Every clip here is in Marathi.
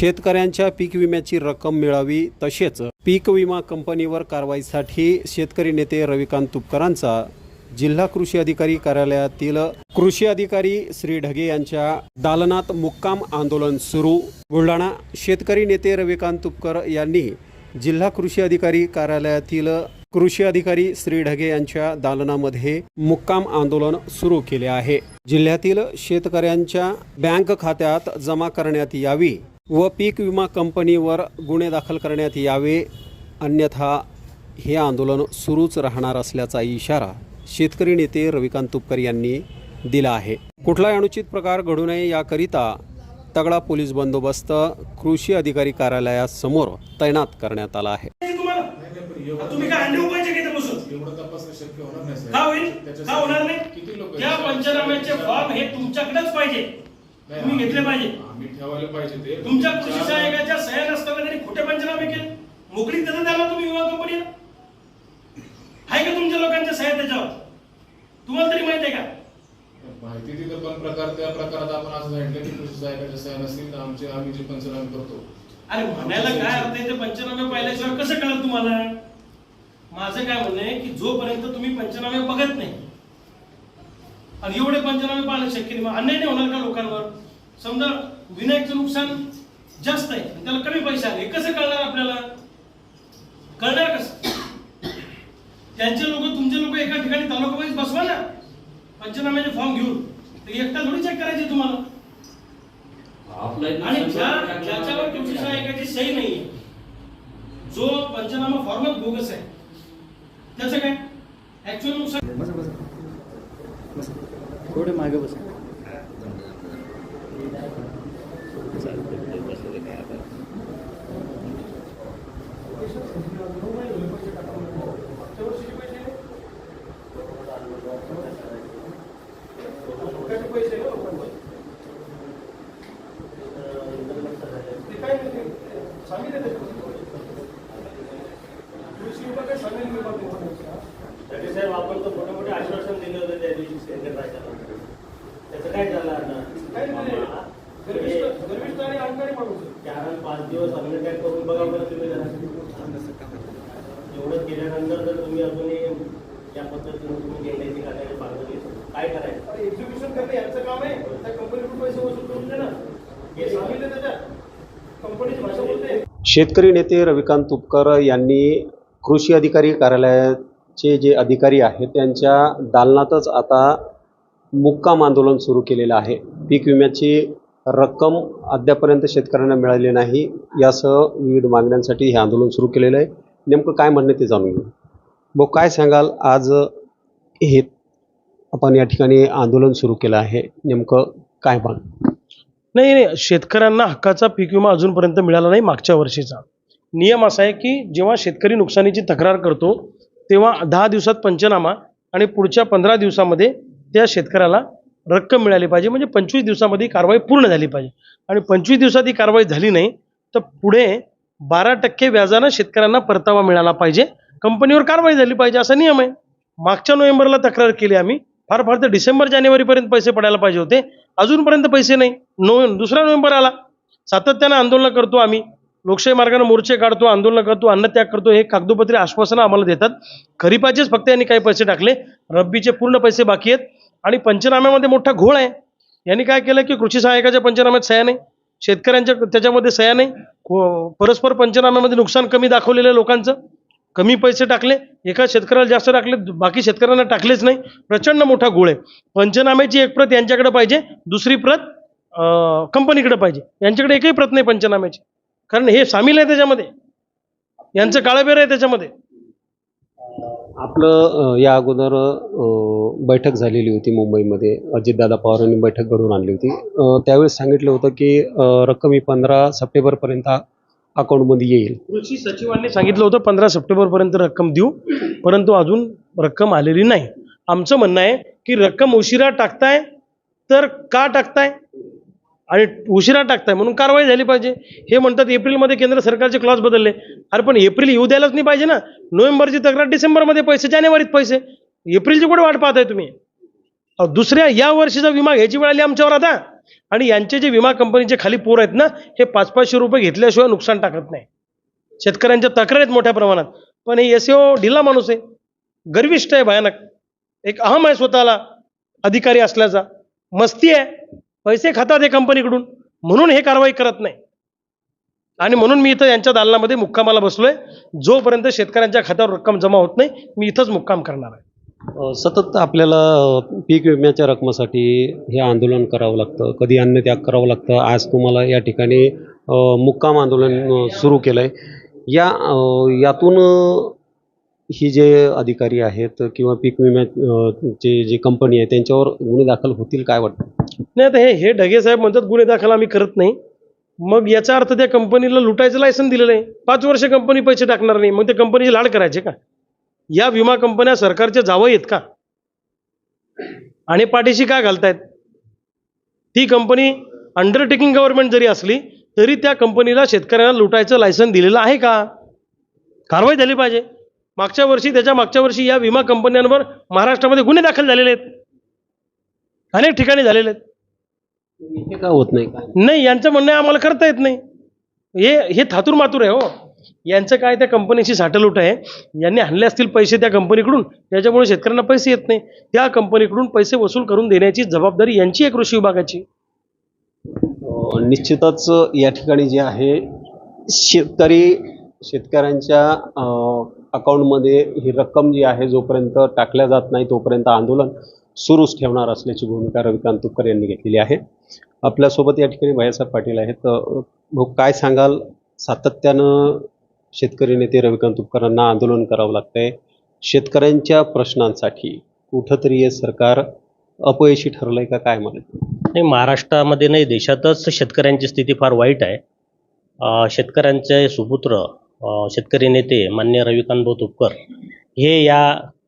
शेतकऱ्यांच्या पीक विम्याची रक्कम मिळावी तसेच पीक विमा कंपनीवर कारवाईसाठी शेतकरी नेते रविकांत तुपकरांचा जिल्हा कृषी अधिकारी कार्यालयातील कृषी अधिकारी श्री ढगे यांच्या दालनात मुक्काम आंदोलन सुरू. बुलढाणा शेतकरी नेते रविकांत तुपकर यांनी जिल्हा कृषी अधिकारी कार्यालयातील कृषी अधिकारी श्री ढगे यांच्या दालनामध्ये मुक्काम आंदोलन सुरू केले आहे. जिल्ह्यातील शेतकऱ्यांच्या बँक खात्यात जमा करण्यात यावी. व पीक विमा कंपनीवर गुन्हे दाखल करण्यात यावे अन्यथा हे आंदोलन सुरूच राहणार असल्याचा इशारा शेतकरी नेते रविकांत तुपकर यांनी दिला आहे. कुठलाही अनुचित प्रकार घडू नये याकरिता तगडा पोलीस बंदोबस्त कृषी अधिकारी कार्यालयासमोर तैनात करण्यात आला आहे. नाही तुम्हाला. तुम्ही काय अंडे उपायचे का इथे बसून? एवढं तपासणं शक्य होणार नाही साहेब. का होईल? त्याच्यासाठी का होणार नाही? किती लोक त्या पंचनाम्याचे फॉर्म हे तुमच्याकडेच पाहिजे. तुम्ही घेतले पाहिजे. आम्ही ठेवायला पाहिजे ते. तुमच्या कृषी सहाय्यकाच्या सह्या नसताना त्यांनी खोटे पंचनामे केले? मोकळीक देतात द्याला तुम्ही विमा कंपनीला? आहे का तुमच्या लोकांच्या सह्या त्याच्यावर? तुम्हाला तरी माहिती आहे का? माहिती तिथं पण प्रकार त्या प्रकारात आपण असं सांगितलं की कृषी सहायकाच्या सह्या नसतील तर आमचे आम्ही जे पंचनामे करतो. अरे म्हणायला काय अर्थ आहे ते पंचनामे पाहिल्याशिवाय कसं कळलं तुम्हाला? माझं काय म्हणणं आहे की जोपर्यंत तुम्ही पंचनामे बघत नाही आणि एवढे पंचनामे पाहणं शक्य नाही. मग अन्याय नाही होणार का लोकांवर? समजा विनायकचं नुकसान जास्त आहे आणि त्याला कमी पैसे आले. हे कसं कळणार आपल्याला? कळणार कसं? त्यांचे लोक तुमचे लोक एका ठिकाणी तालुका वाईज बसवा ना. पंचनाम्याचे फॉर्म घेऊन. तर एकटा थोडी चेक करायचे तुम्हाला. आणि ज्या ज्याच्यावर कृषी सहाय्यकाची सही नाहीये. जो पंचनामा फॉर्मच बोगस आहे. त्याचं काय? ऍक्च्युअल नुकसान थोडे मागे बस. साहेब आपण तर मोठे मोठे आश्वासन दिलं होतं त्या दिवशी सेंटर राजाला त्याचं काय झालं आता? चार आणि पाच दिवस करून बघा बरं तुम्ही जरा. एवढं केल्यानंतर जर तुम्ही अजूनही या पद्धतीने तुम्ही गेल्याची बांधली काय करायचं? एक्झिक्युशन करणे यांचं काम आहे. त्या कंपनीकडून पैसे वसूल करून दे ना. हे सांगितलं त्याच्यात कंपनीची भाषा बोलते शेतकरी नेते रविकांत तुपकर यांनी कृषी अधिकारी कार्यालयाचे जे अधिकारी आहेत त्यांच्या दालनातच आता मुक्काम आंदोलन सुरू केलेलं आहे. पीक विम्याची रक्कम अद्यापर्यंत शेतकऱ्यांना मिळाली नाही. यासह विविध मागण्यांसाठी हे आंदोलन सुरू केलेलं आहे. नेमकं काय म्हणणं ते जाणून घेऊ. भाऊ काय सांगाल? आज हे आपण या ठिकाणी आंदोलन सुरू केलं आहे. नेमकं काय म्हण नाही नाही. शेतकऱ्यांना हक्काचा पीक विमा अजूनपर्यंत मिळाला नाही मागच्या वर्षीचा. नियम असा आहे की जेव्हा शेतकरी नुकसानीची तक्रार करतो तेव्हा दहा दिवसात पंचनामा आणि पुढच्या पंधरा दिवसामध्ये त्या शेतकऱ्याला रक्कम मिळाली पाहिजे. म्हणजे पंचवीस दिवसामध्ये ही कारवाई पूर्ण झाली पाहिजे. आणि पंचवीस दिवसात ही कारवाई झाली नाही तर पुढे बारा टक्के व्याजानं शेतकऱ्यांना परतावा मिळाला पाहिजे. कंपनीवर कारवाई झाली पाहिजे असा नियम आहे. मागच्या नोव्हेंबरला तक्रार केली आम्ही. फार फार तर डिसेंबर जानेवारीपर्यंत पैसे पडायला पाहिजे होते. अजूनपर्यंत पैसे नाही. नो दुसरा नोव्हेंबर आला. सातत्यानं आंदोलनं करतो आम्ही. लोकशाही मार्गाने मोर्चे काढतो आंदोलन करतो अन्नत्याग करतो. हे कागदोपत्री आश्वासनं आम्हाला देतात. खरीपाचेच फक्त यांनी काही पैसे टाकले. रब्बीचे पूर्ण पैसे बाकी आहेत. आणि पंचनाम्यामध्ये मोठा घोळ आहे. यांनी काय केलं की कृषी सहाय्यकाच्या पंचनाम्यात सह्या नाही. शेतकऱ्यांच्या त्याच्यामध्ये सह्या नाही. परस्पर पंचनाम्यामध्ये नुकसान कमी दाखवलेलं आहे लोकांचं. कमी पैसे टाकले. एका शेतकऱ्याला जास्त टाकले. बाकी शेतकऱ्यांना टाकलेच नाही. प्रचंड मोठा घोळ आहे. पंचनाम्याची एक प्रत यांच्याकडे पाहिजे. दुसरी प्रत कंपनीकडे पाहिजे. यांच्याकडे एकही प्रत नाही पंचनाम्याची. कारण हे सामील आहे त्याच्यामध्ये. यांचं काळाबेर आहे त्याच्यामध्ये. आपलं या अगोदर बैठक झालेली होती मुंबईमध्ये. अजितदादा पवारांनी बैठक घडवून आणली होती. त्यावेळेस सांगितलं होतं की रक्कम ही पंधरा सप्टेंबरपर्यंत अकाउंटमध्ये येईल. कृषी सचिवांनी सांगितलं होतं पंधरा सप्टेंबरपर्यंत रक्कम देऊ परंतु अजून रक्कम आलेली नाही. आमचं म्हणणं आहे की रक्कम उशिरा टाकताय तर का टाकताय? आणि उशिरा टाकताय म्हणून कारवाई झाली पाहिजे. हे म्हणतात एप्रिलमध्ये केंद्र सरकारचे क्लॉज बदलले. अरे पण एप्रिल येऊ द्यायलाच नाही पाहिजे ना. नोव्हेंबरची तक्रार डिसेंबरमध्ये पैसे जानेवारीत पैसे. एप्रिलची कुठे वाट पाहताय तुम्ही? दुसऱ्या या वर्षीचा विमा घ्यायची वेळ आली आमच्यावर आता. आणि यांचे जे विमा कंपनीचे खाली पोर आहेत ना हे पाच पाचशे रुपये घेतल्याशिवाय नुकसान टाकत नाही. शेतकऱ्यांच्या तक्रार आहेत मोठ्या प्रमाणात. पण हे एस ढिला माणूस आहे. गर्विष्ट आहे भयानक. एक अहम आहे स्वतःला. अधिकारी असल्याचा. मस्ती आहे. पैसे खातात हे कंपनीकडून. म्हणून हे कारवाई करत नाही. आणि म्हणून मी इथं यांच्या दालनामध्ये मुक्कामाला बसलोय. जोपर्यंत शेतकऱ्यांच्या खात्यावर रक्कम जमा होत नाही मी इथंच मुक्काम करणार आहे. सतत आपल्याला पीक विम्याच्या रकमेसाठी हे आंदोलन करावं लागतं. कधी अन्न त्याग करावं लागतं. आज तुम्हाला या ठिकाणी मुक्काम आंदोलन सुरू केलं आहे या यातून ही जे अधिकारी आहेत किंवा पीक विम्या अ, जी जे कंपनी आहे त्यांच्यावर गुन्हे दाखल होतील काय वाटतं? नाही आता हे हे ढगे साहेब म्हणतात गुन्हे दाखल आम्ही करत नाही. मग याचा अर्थ त्या कंपनीला लुटायचं लायसन दिलेलं आहे. पाच वर्ष कंपनी पैसे टाकणार नाही. मग त्या कंपनीचे लाड करायचे का? या विमा कंपन्या सरकारच्या जावं आहेत का? आणि पाठीशी का घालतायत? ती कंपनी अंडरटेकिंग गव्हर्नमेंट जरी असली तरी त्या कंपनीला शेतकऱ्यांना लुटायचं लायसन दिलेलं आहे का? कारवाई झाली पाहिजे. मागच्या वर्षी त्याच्या मागच्या वर्षी या विमा कंपन्यांवर महाराष्ट्रामध्ये गुन्हे दाखल झालेले आहेत. अनेक ठिकाणी झालेले आहेत. हे का होत नाही? नाही यांचं म्हणणं आम्हाला करता येत नाही. हे हे थातूर मातूर आहे हो. यांचं काय त्या कंपनीची साठलूट आहे? यांनी आणले असतील पैसे त्या कंपनीकडून त्याच्यामुळे शेतकऱ्यांना पैसे येत नाही. त्या कंपनीकडून पैसे वसूल करून देण्याची जबाबदारी यांची आहे कृषी विभागाची. निश्चितच या ठिकाणी जे आहे शेतकरी शेतकऱ्यांच्या अकाउंटमध्ये ही रक्कम जी आहे जोपर्यंत टाकल्या जात नाही तोपर्यंत आंदोलन सुरूच ठेवणार असल्याची भूमिका रविकांत तुपकर यांनी घेतलेली आहे. आपल्यासोबत या ठिकाणी भैयासाहेब पाटील आहेत. अ, काय सांगाल? सातत्यानं शेतकरी नेते रविकांत तुपकरांना आंदोलन करावं लागतंय. शेतकऱ्यांच्या प्रश्नांसाठी कुठंतरी हे सरकार अपयशी ठरलंय का? काय म्हणत नाही महाराष्ट्रामध्ये नाही देशातच शेतकऱ्यांची स्थिती फार वाईट आहे. शेतकऱ्यांचे सुपुत्र शेतकरी नेते मान्य रविकांत भाऊ तुपकर हे या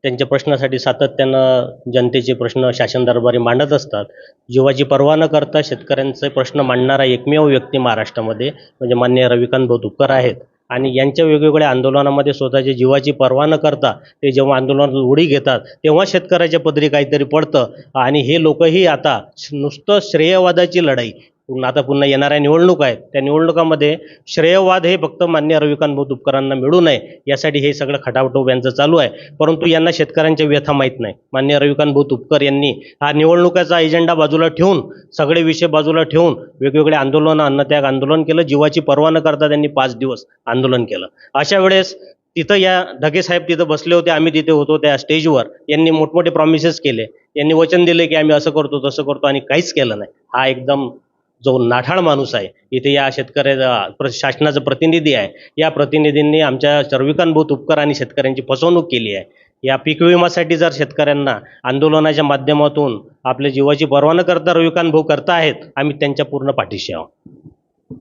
त्यांच्या प्रश्नासाठी सातत्यानं जनतेचे प्रश्न शासन दरबारी मांडत असतात. जीवाची पर्वा न करता शेतकऱ्यांचे प्रश्न मांडणारा एकमेव व्यक्ती महाराष्ट्रामध्ये म्हणजे मान्य रविकांत भाऊ तुपकर आहेत. आणि यांच्या वेगवेगळ्या आंदोलनामध्ये स्वतःच्या जीवाची पर्वा न करता ते जेव्हा आंदोलनात उडी घेतात तेव्हा शेतकऱ्याच्या पदरी काहीतरी पडतं. आणि हे लोकही आता नुसतं श्रेयवादाची लढाई आता पुन्हा येणाऱ्या निवडणूक आहेत. त्या निवडणुकामध्ये श्रेयवाद हे फक्त मान्य रविकांत भाऊ तुपकरांना मिळू नये. यासाठी हे सगळं खटावटोप यांचं चालू आहे. परंतु यांना शेतकऱ्यांच्या व्यथा माहीत नाही. मान्य रविकांत भाऊ तुपकर यांनी हा निवडणुकाचा एजेंडा बाजूला ठेवून सगळे विषय बाजूला ठेवून वेगवेगळे आंदोलन अन्नत्याग आंदोलन केलं. जीवाची पर्वा न करता त्यांनी पाच दिवस आंदोलन केलं. अशा वेळेस तिथं या ढगे साहेब तिथं बसले होते. आम्ही तिथे होतो त्या स्टेजवर. यांनी मोठमोठे प्रॉमिसेस केले. यांनी वचन दिले की आम्ही असं करतो तसं करतो आणि काहीच केलं नाही. हा एकदम जो नाठाळ माणूस आहे इथे या शेतकऱ्या प्र शासनाचा प्रतिनिधी आहे या प्रतिनिधींनी आमच्या सर्विकांभूत उपकार आणि शेतकऱ्यांची फसवणूक केली आहे. या पीक विमासाठी जर शेतकऱ्यांना आंदोलनाच्या माध्यमातून आपल्या जीवाची पर्वा न करता रविकांत करता आहेत आम्ही त्यांच्या पूर्ण पाठीशी आहोत.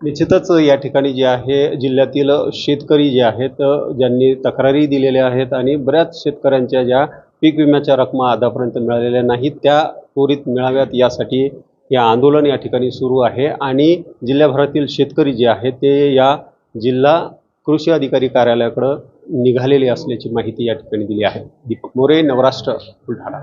निश्चितच या ठिकाणी जे आहे जिल्ह्यातील शेतकरी जे आहेत ज्यांनी तक्रारी दिलेल्या आहेत आणि बऱ्याच शेतकऱ्यांच्या ज्या पीक विम्याच्या रकमा आतापर्यंत मिळालेल्या नाहीत त्या त्वरित मिळाव्यात यासाठी हे आंदोलन या ठिकाणी सुरू आहे आणि जिल्ह्याभरातील शेतकरी जे आहेत ते या जिल्हा कृषी अधिकारी कार्यालयाकडं निघालेले असल्याची माहिती या ठिकाणी दिली आहे. दीपक मोरे नवराष्ट्र बुलढाणा.